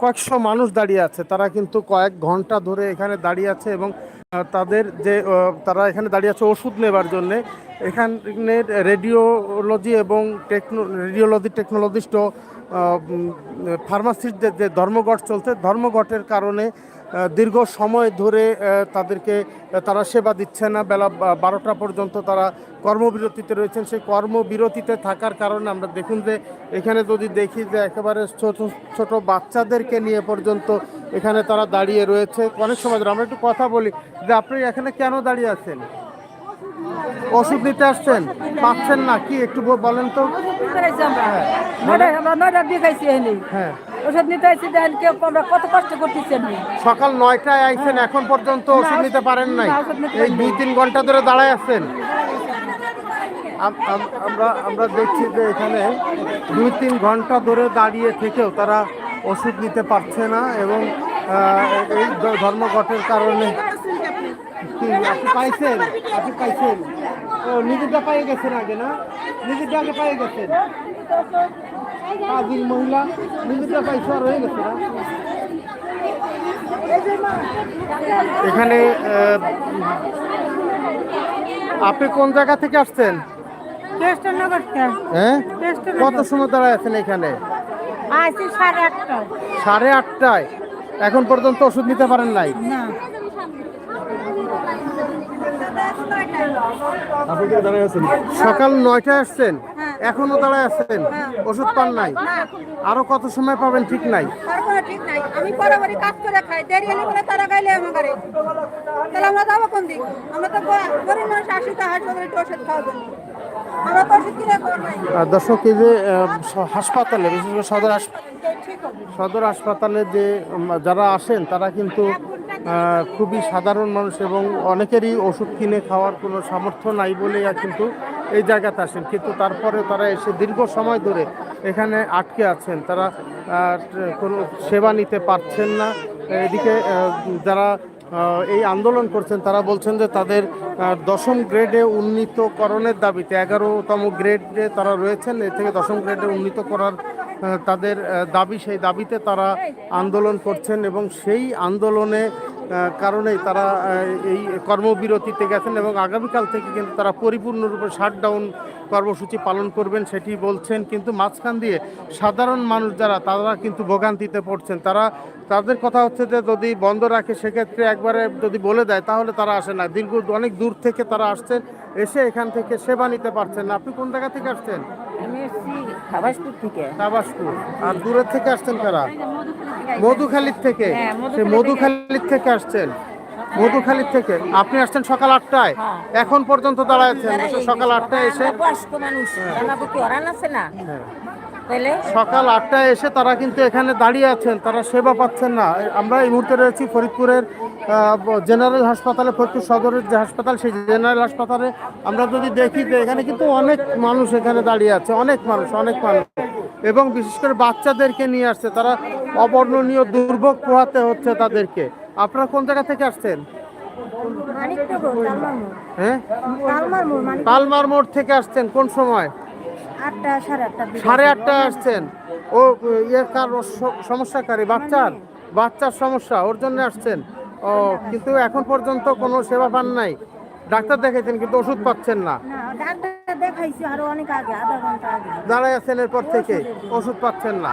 কয়েকশো মানুষ দাঁড়িয়ে আছে। তারা কিন্তু কয়েক ঘণ্টা ধরে এখানে দাঁড়িয়ে আছে এবং তাদের যে তারা এখানে দাঁড়িয়ে আছে ওষুধ নেবার জন্য। এখানের রেডিওলজি এবং টেকনো, রেডিওলজি টেকনোলজিস্ট ফার্মাসির যে ধর্মঘট চলছে, ধর্মঘটের কারণে দীর্ঘ সময় ধরে তাদেরকে, তারা সেবা দিচ্ছে না। বেলা বারোটা পর্যন্ত তারা কর্মবিরতিতে রয়েছেন। সেই কর্মবিরতিতে থাকার কারণে আমরা দেখুন যে, এখানে যদি দেখি যে, একেবারে ছোট ছোট বাচ্চাদেরকে নিয়ে পর্যন্ত এখানে তারা দাঁড়িয়ে রয়েছে। অনেক সময় ধরে আমরা একটু কথা বলি যে আপনি এখানে কেন দাঁড়িয়ে আছেন? ওষুধ নিতে আসছেন? পাচ্ছেন না? কি একটু বলেন তো। দিয়ে হ্যাঁ। ওষুধ নিতে আসছি দেন কেউ আমরা কত কষ্ট করতেছি আমি। সকাল নয়টায় আইছেন এখন পর্যন্ত ওষুধ নিতে পারেন নাই। এই দুই তিন ঘণ্টা ধরে দাঁড়ায় আছেন। আমরা আমরা দেখছি যে এখানে দুই তিন ঘণ্টা ধরে দাঁড়িয়ে থেকেও তারা ওষুধ নিতে পারছে না এবং এই ধর্মঘটের কারণে আপনি পাইছেন? আপনি পাইছেন? ও, নিজেরটা পাইয়ে গেছেন আগে না? নিজেরটা আগে পাইয়ে গেছেন? কাজী মহিলা, নিজেরটা পাইছে আর হয়ে গেছে না? এখানে আপনি কোন জায়গা থেকে আসছেন? হ্যাঁ? কত সময় দাঁড়ায় আছেন এখানে? সাড়ে আটটায়। এখন পর্যন্ত ওষুধ নিতে পারেন নাই? সকাল নয়টায় আসছেন? এখনও দাঁড়ায় আছেন? ওষুধ পান নাই? আরও কত সময় পাবেন ঠিক নাই? আমি বরাবরই কাজ করে খাই। দেরি হলে বলে তারা গাইলে আমার তাহলে আমরা যাব কোন দিক? আমরা তো গরিব মানুষ আসি তো হাসপাতালে ওষুধ দর্শক এই যে হাসপাতালে বিশেষ করে সদর সদর হাসপাতালে যে যারা আসেন তারা কিন্তু খুবই সাধারণ মানুষ এবং অনেকেরই ওষুধ কিনে খাওয়ার কোনো সামর্থ্য নাই বলেই কিন্তু এই জায়গাতে আসেন। কিন্তু তারপরে তারা এসে দীর্ঘ সময় ধরে এখানে আটকে আছেন। তারা কোনো সেবা নিতে পারছেন না। এদিকে যারা এই আন্দোলন করছেন, তারা বলছেন যে তাদের দশম গ্রেডে উন্নীতকরণের দাবিতে, এগারোতম গ্রেডে তারা রয়েছেন এ থেকে দশম গ্রেডে উন্নীত করার তাদের দাবি, সেই দাবিতে তারা আন্দোলন করছেন এবং সেই আন্দোলনে কারণেই তারা এই কর্মবিরতিতে গেছেন এবং আগামীকাল থেকে কিন্তু তারা পরিপূর্ণরূপে শাটডাউন কর্মসূচি পালন করবেন সেটি বলছেন। কিন্তু মাঝখান দিয়ে সাধারণ মানুষ যারা তারা কিন্তু ভোগান্তিতে পড়ছেন। তারা তাদের কথা হচ্ছে যে যদি বন্ধ রাখে সেক্ষেত্রে একবারে যদি বলে দেয় তাহলে তারা আসে না। দীর্ঘ অনেক দূর থেকে তারা আসছেন এসে এখান থেকে সেবা নিতে পারছেন না। আপনি কোন জায়গা থেকে আসছেন? আমি থেকে। আর দূরের থেকে আসছেন কারা? মধুখালীর থেকে? হ্যাঁ, সে মধুখালীর থেকে আসছেন? মধুখালীর থেকে? আপনি আসছেন সকাল আটটায়? হ্যাঁ। এখন পর্যন্ত দাঁড়ায় আছেন সকাল আটটায় এসে? হ্যাঁ। সকাল আটটায় এসে তারা কিন্তু এখানে দাঁড়িয়ে আছেন তারা সেবা পাচ্ছেন না। আমরা এই মুহূর্তে রয়েছি ফরিদপুরের জেনারেল হাসপাতালে ফরিদপুর সদরের যে হাসপাতাল সেই জেনারেল হাসপাতালে আমরা যদি দেখি যে এখানে কিন্তু অনেক মানুষ এখানে দাঁড়িয়ে আছে অনেক মানুষ অনেক মানুষ। এবং বিশেষ করে বাচ্চাদেরকে নিয়ে আসছে তারা অবর্ণনীয় দুর্ভোগ পোহাতে হচ্ছে তাদেরকে। আপনারা কোন জায়গা থেকে আসছেন? তালমার মোড় হ্যাঁ? তালমার মোড় থেকে আসছেন কোন সময়? সাড়ে আটটা আটটায় আসছেন। ও ইয়ে কার সমস্যাকারী? বাচ্চার? বাচ্চার সমস্যা ওর জন্য আসছেন। ও কিন্তু এখন পর্যন্ত কোনো সেবা পান নাই। ডাক্তার দেখাইছেন কিন্তু ওষুধ পাচ্ছেন না। দাঁড়াই আছেন এরপর থেকে ওষুধ পাচ্ছেন না।